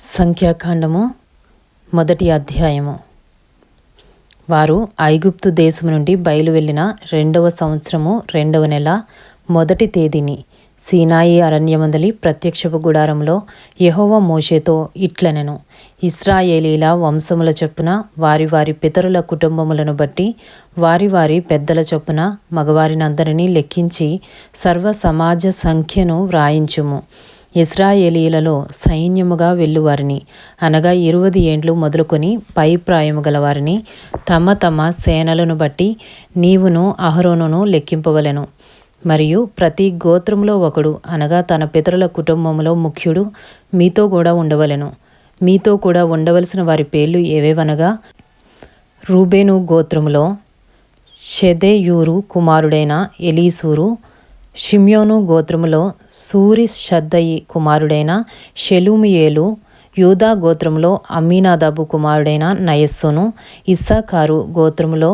సంఖ్యాకాండము మొదటి అధ్యాయము. వారు ఐగుప్తు దేశము నుండి బయలు వెళ్ళిన రెండవ సంవత్సరము రెండవ నెల మొదటి తేదీని సీనాయి అరణ్యమందలి ప్రత్యక్షపు గుడారంలో యహోవ మోషేతో ఇట్లనెను. ఇస్రాయేలీల వంశముల చొప్పున వారి వారి పితరుల కుటుంబములను బట్టి వారి వారి పెద్దల చొప్పున మగవారినందరినీ లెక్కించి సర్వ సమాజ సంఖ్యను వ్రాయించుము. ఇస్రాయేలీలలో సైన్యముగా వెళ్ళువారిని అనగా ఇరువది ఏండ్లు మొదలుకొని పై ప్రాయము గలవారిని. తమ తమ సేనలను బట్టి నీవును అహరోనును లెక్కింపవలెను. మరియు ప్రతి గోత్రంలో ఒకడు అనగా తన పితరుల కుటుంబములో ముఖ్యుడు మీతో కూడా ఉండవలెను. మీతో కూడా ఉండవలసిన వారి పేర్లు ఏవేవనగా రూబేను గోత్రములో షెదేయూరు కుమారుడైన ఎలీసూరు షిమ్యోను గోత్రములో సూరి షద్దయి కుమారుడైన షెలుమియేలు యూదా గోత్రములో అమ్మీనాదాబు కుమారుడైన నయస్సును ఇస్సాకారు గోత్రములో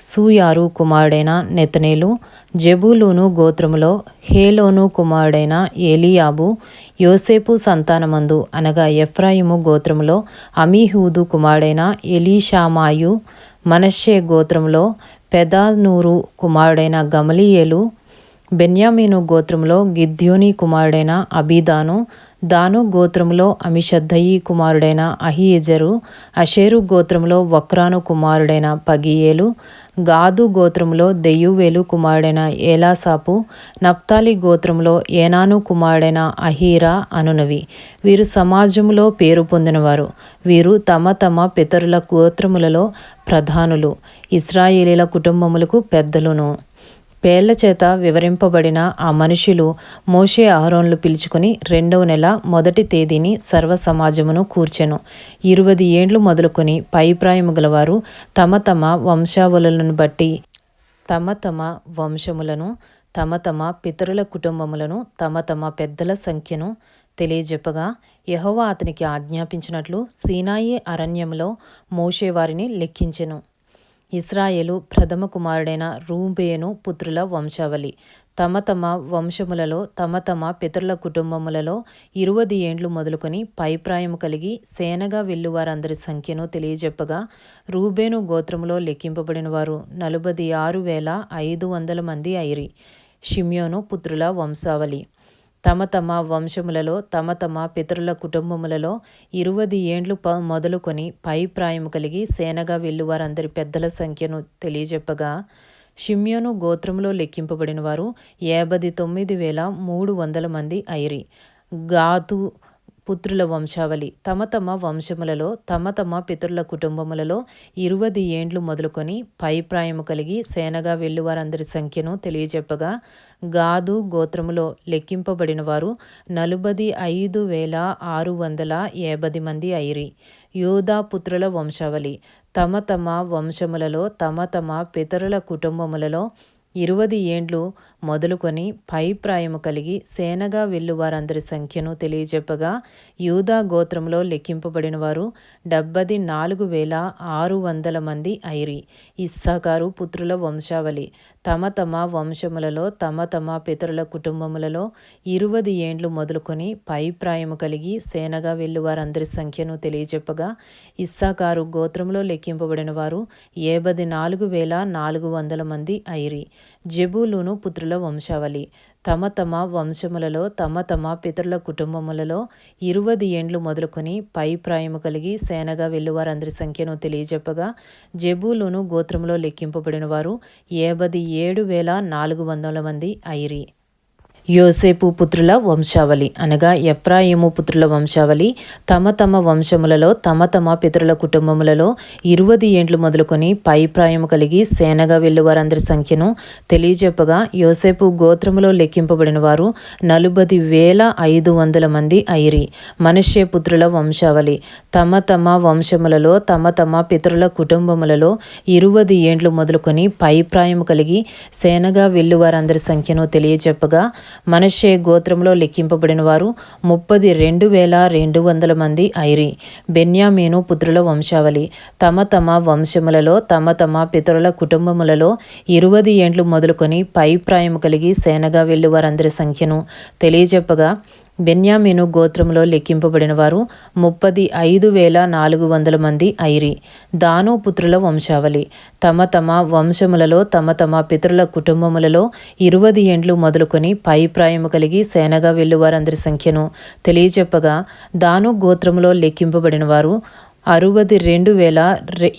సూయారు కుమారుడైన నెతనేలు జబూలూను గోత్రములో హేలోను కుమారుడైన ఏలియాబు యోసేపు సంతానమందు అనగా ఎఫ్రాయిము గోత్రములో అమీహూదు కుమారుడైన ఎలీషామాయు మనషే గోత్రములో పెదానూరు కుమారుడైన గమలియేలు బెన్యామీను గోత్రంలో గిద్యోని కుమారుడైన అబీదాను దాను గోత్రంలో అమిషద్దయి కుమారుడైన అహియజరు అషేరు గోత్రంలో వక్రాను కుమారుడైన పగియేలు గాదు గోత్రంలో దెయ్యువేలు కుమారుడైన ఏలాసాపు నఫ్తాలి గోత్రంలో ఏనాను కుమారుడైన అహీరా అనునవి. వీరు సమాజంలో పేరు పొందినవారు. వీరు తమ తమ పితరుల గోత్రములలో ప్రధానులు. ఇస్రాయేలీల కుటుంబములకు పెద్దలును. పేర్ల చేత వివరింపబడిన ఆ మనుషులు మోషే అహరోన్లు పిలుచుకొని రెండవ నెల మొదటి తేదీని సర్వ సమాజమును కూర్చెను. ఇరువది ఏండ్లు మొదలుకొని పైప్రాయము గలవారు తమ తమ వంశావళులను బట్టి తమ తమ వంశములను తమ తమ పితరుల కుటుంబములను తమ తమ పెద్దల సంఖ్యను తెలియజెప్పగా యహోవా అతనికి ఆజ్ఞాపించినట్లు సీనాయి అరణ్యంలో మోషే వారిని లెక్కించెను. ఇస్రాయేలు ప్రథమ కుమారుడైన రూబేను పుత్రుల వంశావళి. తమ తమ వంశములలో తమ తమ పితరుల కుటుంబములలో ఇరువది ఏండ్లు మొదలుకొని పైప్రాయము కలిగి సేనగా వెళ్ళువారందరి సంఖ్యను తెలియజెప్పగా రూబేను గోత్రములో లెక్కింపబడిన వారు నలుబది ఆరు వేల ఐదు వందల మంది ఐరి షిమ్యోను పుత్రుల వంశావళి. తమ తమ వంశములలో తమ తమ పితరుల కుటుంబములలో ఇరువది ఏండ్లు ప మొదలుకొని పై ప్రాయము కలిగి సేనగా వెళ్ళువారందరి పెద్దల సంఖ్యను తెలియజెప్పగా షిమ్యోను గోత్రములో లెక్కింపబడిన వారు యాభై తొమ్మిది వేల మూడు వందల మంది ఐరి. గాతు పుత్రుల వంశావళి. తమ తమ వంశములలో తమ తమ పితరుల కుటుంబములలో ఇరువది ఏండ్లు మొదలుకొని పై ప్రాయము కలిగి సేనగా వెళ్ళువారందరి సంఖ్యను తెలియజెప్పగా గాదు గోత్రములో లెక్కింపబడిన వారు నలుబది ఐదు వేల ఆరు వందల ఏబది మంది ఐరి. యోధా పుత్రుల వంశావళి. తమ తమ వంశములలో తమ తమ పితరుల కుటుంబములలో ఇరువది ఏండ్లు మొదలుకొని పై ప్రాయము కలిగి సేనగా వెళ్ళువారందరి సంఖ్యను తెలియజెప్పగా యూదా గోత్రంలో లెక్కింపబడిన వారు డెబ్బది నాలుగు వేల ఆరు వందల మంది ఐరి. ఇస్సాకారు పుత్రుల వంశావళి. తమ తమ వంశములలో తమ తమ పితరుల కుటుంబములలో ఇరువది ఏండ్లు మొదలుకొని పై ప్రాయము కలిగి సేనగా వెళ్ళువారందరి సంఖ్యను తెలియజెప్పగా ఇస్సాకారు గోత్రంలో లెక్కింపబడిన వారు ఏబది నాలుగు వేల నాలుగు వందల మంది ఐరి. జెబూలూను పుత్రుల వంశావళి. తమ తమ వంశములలో తమ తమ పితరుల కుటుంబములలో ఇరువది ఏండ్లు మొదలుకొని పై ప్రాయము కలిగి సేనగా వెళ్ళువారందరి సంఖ్యను తెలియజెప్పగా జెబూలూను గోత్రంలో లెక్కింపబడిన వారు ఏబది ఏడు వేల నాలుగు వందల మంది ఐరి. యోసేపు పుత్రుల వంశావళి అనగా ఎఫ్రాయిము పుత్రుల వంశావళి. తమ తమ వంశములలో తమ తమ పితరుల కుటుంబములలో ఇరువది ఏండ్లు మొదలుకొని పై ప్రాయము కలిగి సేనగా వెళ్ళువారందరి సంఖ్యను తెలియజెప్పగా యోసేపు గోత్రములో లెక్కింపబడిన వారు నలుబది వేల ఐదు వందల మంది ఐరి. మనుష్య పుత్రుల వంశావళి. తమ తమ వంశములలో తమ తమ పితరుల కుటుంబములలో ఇరువది ఏండ్లు మొదలుకొని పై ప్రాయము కలిగి సేనగా వెళ్ళువారందరి సంఖ్యను తెలియజెప్పగా మనషే గోత్రంలో లెక్కింపబడిన వారు ముప్పది రెండు వేల రెండు వందల మంది ఐరి. బెన్యామీను పుత్రుల వంశావళి. తమ తమ వంశములలో తమ తమ పితరుల కుటుంబములలో ఇరువది ఏండ్లు మొదలుకొని పై ప్రాయము కలిగి సేనగా వెళ్ళువారందరి సంఖ్యను తెలియజెప్పగా బెన్యామీను గోత్రములో లెక్కింపబడిన వారు ముప్పది ఐదు వేల నాలుగు వందల మంది ఐరి దాను పుత్రుల వంశావళి. తమ తమ వంశములలో తమ తమ పితరుల కుటుంబములలో ఇరువది ఏండ్లు మొదలుకొని పై ప్రాయము కలిగి సేనగా వెళ్ళువారందరి సంఖ్యను. తెలియచెప్పగా దాను గోత్రములో లెక్కింపబడిన వారు అరవది రెండు వేల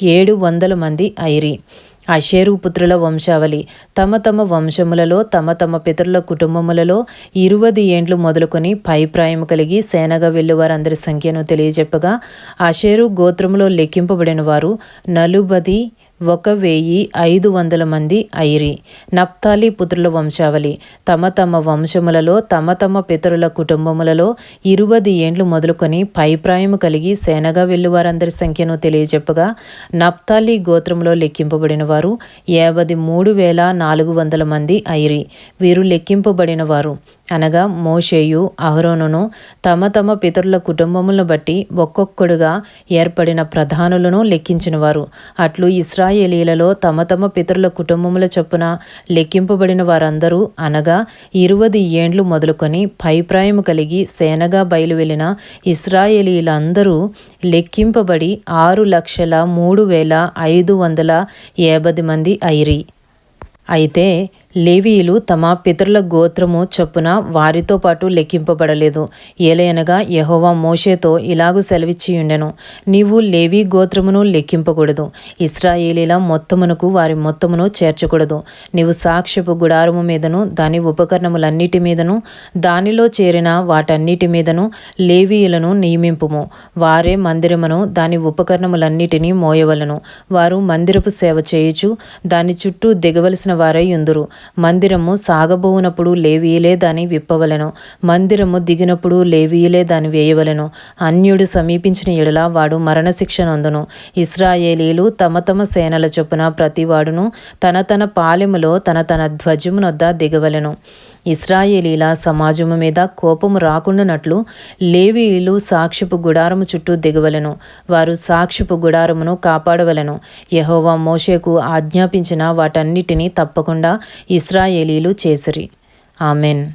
ఏడు వందల మంది ఐరి. అషేరు పుత్రుల వంశావళి. తమ తమ వంశములలో తమ తమ పితరుల కుటుంబములలో ఇరువది ఏండ్లు మొదలుకొని పైప్రాయం కలిగి సేనగా వెళ్ళువారందరి సంఖ్యను తెలియజెప్పగా అషేరు గోత్రములో లెక్కింపబడిన వారు నలుబది ఒక వెయ్యి ఐదు వందల మంది ఐరి. నప్తాలి పుత్రుల వంశావళి. తమ తమ వంశములలో తమ తమ పితరుల కుటుంబములలో ఇరువది ఏండ్లు మొదలుకొని పైప్రాయము కలిగి సేనగా వెళ్ళువారందరి సంఖ్యను తెలియజెప్పగా నప్తాలి గోత్రంలో లెక్కింపబడిన వారు యాభై మూడు వేల నాలుగు వందల మంది ఐరి. వీరు లెక్కింపబడిన వారు అనగా మోషేయు అహరోనును తమ తమ పితరుల కుటుంబములను బట్టి ఒక్కొక్కడుగా ఏర్పడిన ప్రధానులను లెక్కించినవారు. అట్లు ఇస్రాయేలీలలో తమ తమ పితరుల కుటుంబముల చొప్పున లెక్కింపబడిన వారందరూ అనగా ఇరువది ఏండ్లు మొదలుకొని పైప్రాయము కలిగి సేనగా బయలువెళ్ళిన ఇస్రాయేలీలందరూ లెక్కింపబడి ఆరు లక్షల మూడు వేల ఐదు వందల యాభై మంది ఐరి అయితే లేవీయులు తమ పితరుల గోత్రము చొప్పున వారితో పాటు లెక్కింపబడలేదు. ఏలయనగా యహోవా మోషేతో ఇలాగు సెలవిచ్చియుండెను. నీవు లేవీ గోత్రమును లెక్కింపకూడదు. ఇస్రాయేలీల మొత్తమునకు వారి మొత్తమును చేర్చకూడదు. నీవు సాక్ష్యపు గుడారము మీదను దాని ఉపకరణములన్నిటి మీదను దానిలో చేరిన వాటన్నిటి మీదను లేవీయులను నియమింపుము. వారే మందిరమును దాని ఉపకరణములన్నిటినీ మోయవలను. వారు మందిరపు సేవ చేయుచు దాని చుట్టూ దిగవలసిన వారై ఉందురు. మందిరము సాగబోవునప్పుడు లేవీయలే దాని విప్పవలెను. మందిరము దిగినప్పుడు లేవీయలే దాని వేయవలెను. అన్యుడు సమీపించిన ఎడల వాడు మరణశిక్ష నందును. ఇస్రాయేలీలు తమ తమ సేనల చొప్పున ప్రతివాడును తన తన పాలెములో తన తన ధ్వజమునొద్ద దిగవలెను. ఇస్రాయేలీల సమాజము మీద కోపము రాకుండానట్లు లేవీయులు సాక్షిపు గుడారము చుట్టూ దిగవలెను. వారు సాక్షిపు గుడారమును కాపాడవలెను. యహోవా మోషేకు ఆజ్ఞాపించిన వాటన్నిటినీ తప్పకుండా ఇస్రాయేలీలు చేసిరి. ఆమెన్.